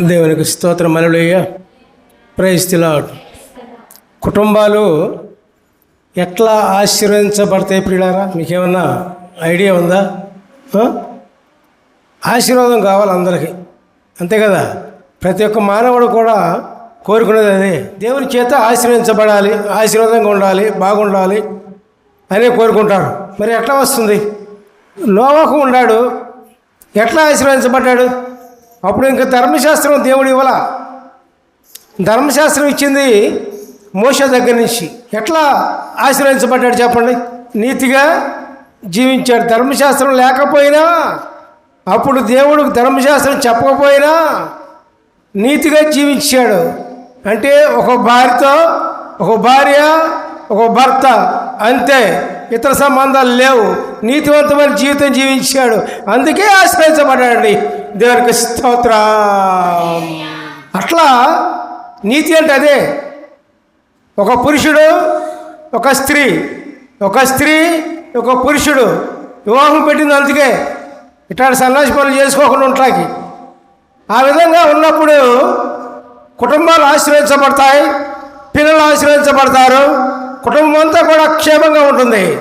దేవునికి స్తోత్రం మనులయ్య ప్రైస్తిలాడు కుటుంబాలు ఎట్లా ఆశీర్వదించబడతాయి ప్రియులారా? మీకేమన్నా ఐడియా ఉందా? ఆశీర్వాదం కావాలి అందరికీ. అంతే కదా? ప్రతి ఒక్క మానవుడు కూడా కోరుకునేది అదే. దేవుని చేత ఆశీర్వదించబడాలి ఆశీర్వాదంగా ఉండాలి బాగుండాలి అనే కోరుకుంటారు. మరి ఎట్లా వస్తుంది? లోవకు ఉన్నాడు ఎట్లా ఆశీర్వదించబడ్డాడు? అప్పుడు ఇంకా ధర్మశాస్త్రం దేవుడు ఇవ్వాల. ధర్మశాస్త్రం ఇచ్చింది మోస దగ్గర నుంచి. ఎట్లా ఆశ్రయించబడ్డాడు చెప్పండి? నీతిగా జీవించాడు. ధర్మశాస్త్రం లేకపోయినా అప్పుడు దేవుడు ధర్మశాస్త్రం చెప్పకపోయినా నీతిగా జీవించాడు. అంటే ఒక భార్యతో ఒక భార్య ఒక భర్త అంతే. ఇతర సంబంధాలు లేవు. నీతివంతమైన జీవితం జీవించాడు. అందుకే ఆశ్రయించబడ్డాడండి. దేవునికి స్తోత్ర. అట్లా నీతి అంటే అదే. ఒక పురుషుడు ఒక స్త్రీ. ఒక స్త్రీ ఒక పురుషుడు. వివాహం పెట్టింది అందుకే. ఇట్లాంటి సన్నాసి పనులు చేసుకోకుండా ఉంటాకి ఆ విధంగా ఉన్నప్పుడు కుటుంబాలు ఆశ్రయించబడతాయి పిల్లలు ఆశ్రయించబడతారు. కుటుంబం అంతా క్షేమంగా ఉంటుంది.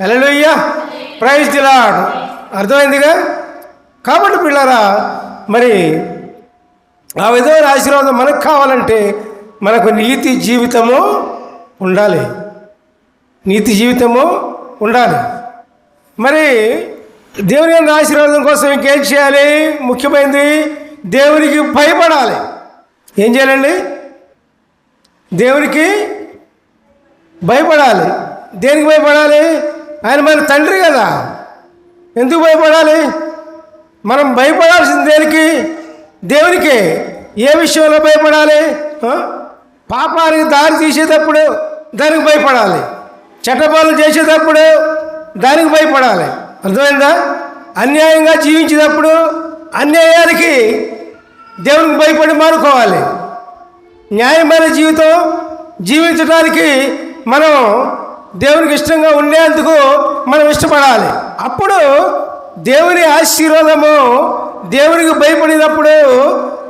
ఎలలుయ్య ప్రైజ్ దిలాడ్ అర్థమైందిగా? కాబట్టి పిల్లరా మరి ఆ విధమైన ఆశీర్వాదం మనకు కావాలంటే మనకు నీతి జీవితము ఉండాలి. నీతి జీవితము ఉండాలి. మరి దేవుని యొక్క ఆశీర్వాదం కోసం ఇంకేం చేయాలి? ముఖ్యమైనది దేవునికి భయపడాలి. ఏం చేయాలండి? దేవునికి భయపడాలి. దేనికి భయపడాలి? ఆయన మన తండ్రి కదా. ఎందుకు భయపడాలి? మనం భయపడాల్సింది దేనికి? దేవునికి. ఏ విషయంలో భయపడాలి? పాపానికి దారి తీసేటప్పుడు దానికి భయపడాలి. చట్టపాలు చేసేటప్పుడు దానికి భయపడాలి. అర్థమైందా? అన్యాయంగా జీవించేటప్పుడు అన్యాయానికి దేవునికి భయపడి మానుకోవాలి. న్యాయమైన జీవితం జీవించడానికి మనం దేవునికి ఇష్టంగా ఉండేందుకు మనం ఇష్టపడాలి. అప్పుడు దేవుని ఆశీర్వాదము దేవునికి భయపడినప్పుడు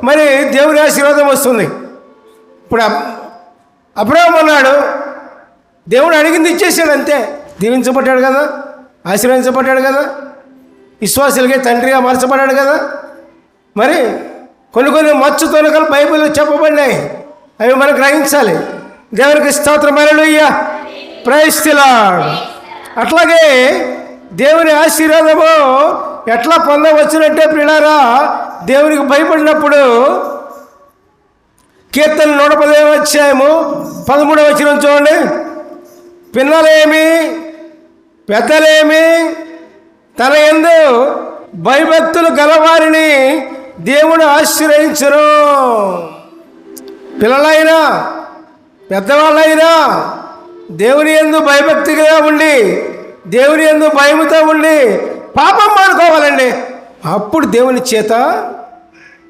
మరి దేవుని ఆశీర్వాదం వస్తుంది. ఇప్పుడు అబ్- అన్నాడు దేవుడు అడిగింది ఇచ్చేసాడు అంతే. దీవించబడ్డాడు కదా ఆశీర్వదించబడ్డాడు కదా విశ్వాసులకి తండ్రిగా మార్చబడ్డాడు కదా. మరి కొన్ని కొన్ని మచ్చు తొలకలు బైబిల్లో చెప్పబడినాయి. అవి మనం గ్రహించాలి. దేవునికి స్తోత్రమైన ప్రయస్తిలాడు అట్లాగే దేవుని ఆశీర్వాదము ఎట్లా పొందవచ్చునంటే పిల్లారా దేవునికి భయపడినప్పుడు కీర్తన నూట పదిహేను వచ్చాము పదమూడవ వచ్చిన చూడండి. పిల్లలేమి పెద్దలేమి తన ఎందు భయభక్తులు గలవారిని దేవుడు ఆశ్రయించరు పిల్లలైనా పెద్దవాళ్ళైనా దేవుని ఎందు భయభక్తిగా ఉండి దేవుని ఎందు భయముతో ఉండి పాపం మానుకోవాలండి. అప్పుడు దేవుని చేత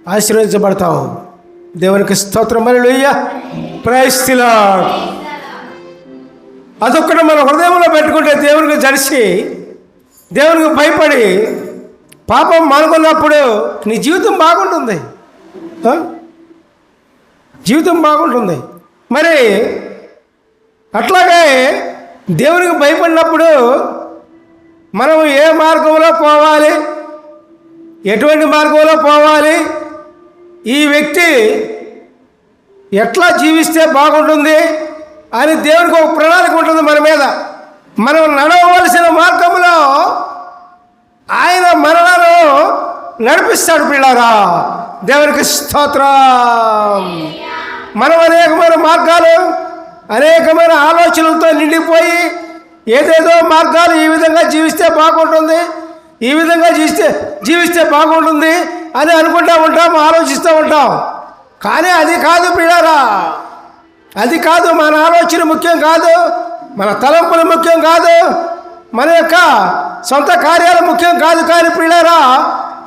ఆశీర్వదించబడతావు. దేవునికి స్తోత్రం మరి లొయ్య ప్రయస్తిలా అదొక్కటి మన హృదయంలో పెట్టుకుంటే దేవునికి జడిసి దేవునికి భయపడి పాపం మానుకున్నప్పుడు నీ జీవితం బాగుంటుంది. జీవితం బాగుంటుంది. మరి అట్లాగే దేవునికి భయపడినప్పుడు మనం ఏ మార్గంలో పోవాలి? ఎటువంటి మార్గంలో పోవాలి? ఈ వ్యక్తి ఎట్లా జీవిస్తే బాగుంటుంది? అని దేవునికి ఒక ప్రణాళిక ఉంటుంది మన మీద. మనం నడవవలసిన మార్గంలో ఆయన మరణను నడిపిస్తాడు పిల్లారా. దేవునికి స్తోత్రం. మనం అనేకమైన మార్గాలు అనేకమైన ఆలోచనలతో నిండిపోయి ఏదేదో మార్గాలు ఈ విధంగా జీవిస్తే బాగుంటుంది ఈ విధంగా జీవిస్తే జీవిస్తే బాగుంటుంది అని అనుకుంటూ ఉంటాం ఆలోచిస్తూ ఉంటాం. కానీ అది కాదు పిల్లారా అది కాదు మన ఆలోచన ముఖ్యం కాదు మన తలంపులు ముఖ్యం కాదు మన యొక్క సొంత కార్యాలు ముఖ్యం కాదు కానీ పిల్లారా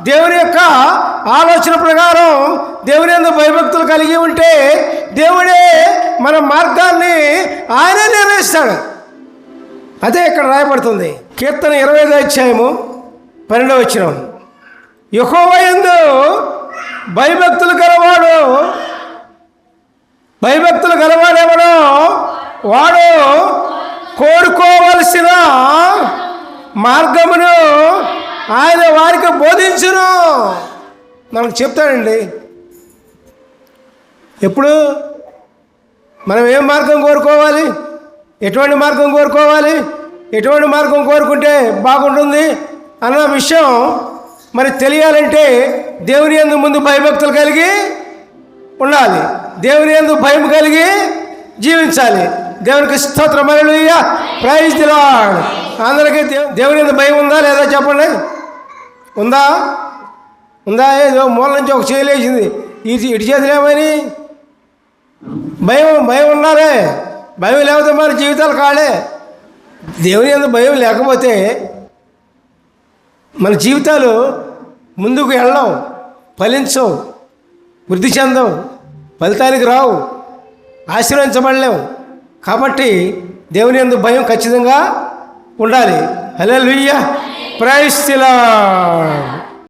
దేవుని యొక్క ఆలోచన ప్రకారం దేవుని ఎందుకు భయభక్తులు కలిగి ఉంటే దేవుడే మన మార్గాన్ని ఆయనే నిర్ణయిస్తాడు. అదే ఇక్కడ రాయబడుతుంది. కీర్తన ఇరవై ఐదు అధ్యాయము పన్నెండవ వచ్చిన యహోవయందు భయభక్తులు గలవాడు భయభక్తులు గలవాడెవడో వాడు కోరుకోవలసిన మార్గమును ఆయన వారికి బోధించును. మనకు చెప్తాడండి. ఎప్పుడు మనం ఏం మార్గం కోరుకోవాలి? ఎటువంటి మార్గం కోరుకోవాలి? ఎటువంటి మార్గం కోరుకుంటే బాగుంటుంది అన్న విషయం మరి తెలియాలంటే దేవుని ఎందు ముందు భయభక్తులు కలిగి ఉండాలి. దేవుని యందు భయం కలిగి జీవించాలి. దేవునికి స్తోత్రం. మరలుయ్య ప్రైజ్ అందరికీ దేవుని ఎందు భయం ఉందా లేదా చెప్పండి? ఉందా? ఉందా? ఏదో మూల నుంచి ఒక చేయలేసింది ఇటు ఇటు చేతిలేమని భయం భయం ఉండాలే భయం లేకపోతే మన జీవితాలు కాడే దేవుని ఎందుకు భయం లేకపోతే మన జీవితాలు ముందుకు వెళ్ళవు ఫలించవు వృద్ధి చెందవు ఫలితానికి రావు ఆశీర్వదించబడలేవు. కాబట్టి దేవుని యందు భయం ఖచ్చితంగా ఉండాలి. Hallelujah Praise the Lord.